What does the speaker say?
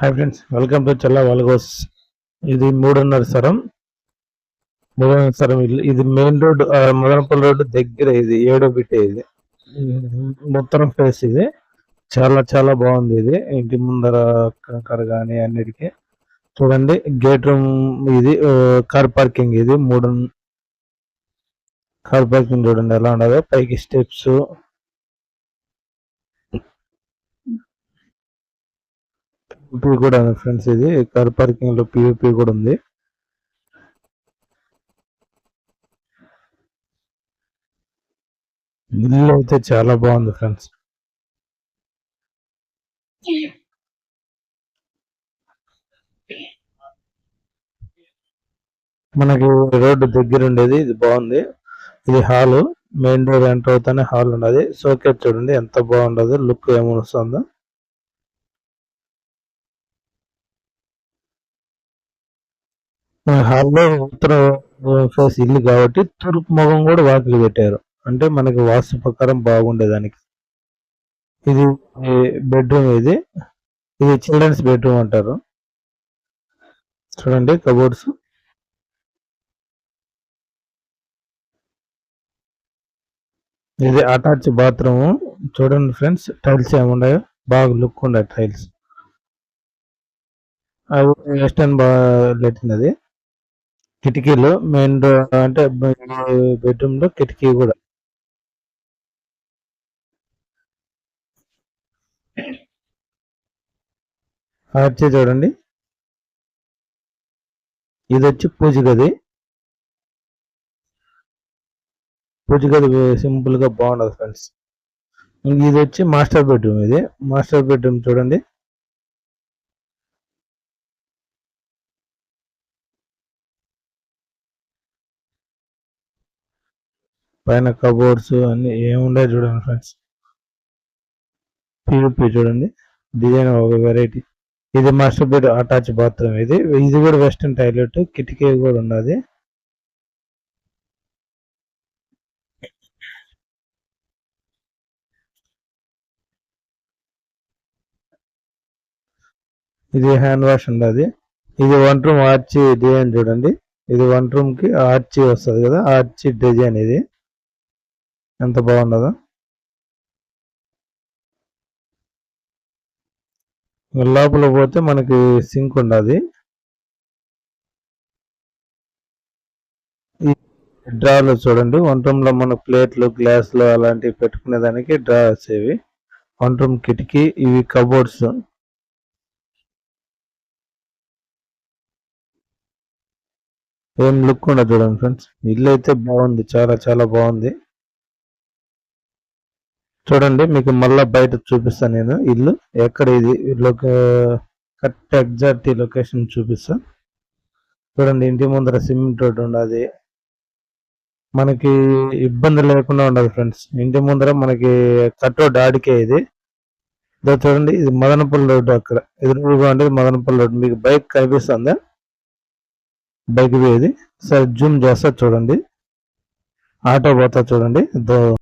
Hi friends welcome to చెల్ల వాల్గోస్ ఇది మూడున్నర సరం. మూడున్నర సరం ఇది మెయిన్ రోడ్ మదనపల్లి రోడ్ దగ్గర ఇది ఏడో బిట్టే ఇది. మొత్తం ఫేస్ ఇది. చాలా చాలా బాగుంది ఇది. ఇంటి ముందర కంకర కానీ అన్నిటికీ. చూడండి గేట్ రూమ్ ఇది కార్ పార్కింగ్ ఇది. మూడు కార్ పార్కింగ్ చూడండి ఎలా ఉండదు పైకి స్టెప్స్ ఇప్పుడు కూడా ఫ్రెండ్స్ ఇది కార్ పార్కింగ్లో పిఓపి కూడా ఉంది. ఇల్లు అయితే చాలా బాగుంది ఫ్రెండ్స్ మనకి రోడ్డు దగ్గర ఉండేది ఇది బాగుంది. ఇది హాల్ మెయిన్ రోడ్ ఎంటర్ అవుతానే హాల్ ఉన్నది. సోకేట్ చూడండి ఎంత బాగుండదు లుక్ ఏమొస్తుందో. హాల్లో ఉత్తర ఫేస్ ఇల్లు కాబట్టి తూర్పు ముఖం కూడా వాకిలి పెట్టారు. అంటే మనకి వాస్తు ప్రకారం బాగుండేదానికి. ఇది బెడ్రూమ్ ఇది. ఇది చిల్డ్రన్స్ బెడ్రూమ్ అంటారు. చూడండి కబోర్డ్స్. ఇది అటాచ్ బాత్రూమ్. చూడండి ఫ్రెండ్స్ టైల్స్ ఏమున్నాయో బాగా లుక్ ఉండే టైల్స్. అది వెస్టర్న్ బాగా లెట్టినది. కిటికీలు మెయిన్ అంటే బెడ్రూమ్లో కిటికీ కూడా. ఆర్చి చూడండి. ఇది వచ్చి పూజ గది. పూజ గది సింపుల్గా బాగుండదు ఫ్రెండ్స్. ఇది వచ్చి మాస్టర్ బెడ్రూమ్ ఇది. మాస్టర్ బెడ్రూమ్ చూడండి. పైన కబోర్డ్స్ అన్ని ఏముండే చూడండి ఫ్రెండ్స్ పియూపీ చూడండి. డిజైన్ ఒక వెరైటీ ఇది మాస్టర్ బెడ్ అటాచ్ బాత్రూమ్ ఇది ఇది కూడా వెస్టర్న్ టాయిలెట్ కిటికీ కూడా ఉన్నది ఇది హ్యాండ్ వాష్ ఉండదు. ఇది వన్ రూమ్ ఆర్చి డిజైన్ చూడండి. ఇది వన్ రూమ్కి ఆర్చి వస్తుంది కదా ఆర్చి డిజైన్ ఇది. ఎంత బాగుండదా? లోపల పోతే మనకి సింక్ ఉండదు. డ్రాలో చూడండి. వన్ రూమ్లో మన ప్లేట్లు గ్లాసులు అలాంటివి పెట్టుకునే దానికి డ్రా వచ్చేవి వన్ రూమ్ కిటికీ ఇవి కబోర్డ్స్. ఏం లుక్ ఉండదు చూడండి ఫ్రెండ్స్. ఇల్లు అయితే బాగుంది. చాలా చాలా బాగుంది. చూడండి మీకు మళ్ళా బయట చూపిస్తాను నేను ఇల్లు. ఎక్కడ ఇది? కరెక్ట్ ఎగ్జాక్ట్ లొకేషన్ చూపిస్తా. చూడండి ఇంటి ముందర సిమెంట్ రోడ్ ఉండదు. మనకి ఇబ్బంది లేకుండా ఉండదు ఫ్రెండ్స్. ఇంటి ముందర మనకి కట్టో డాడికే ఇది. చూడండి ఇది మదనపల్లి రోడ్డు అక్కడ. ఎదురుగా ఉండేది మదనపల్లి రోడ్డు. మీకు బైక్ కనిపిస్తుందా? బైక్ వేది సరే జూమ్ చేస్తా చూడండి. ఆటో పోతా చూడండి.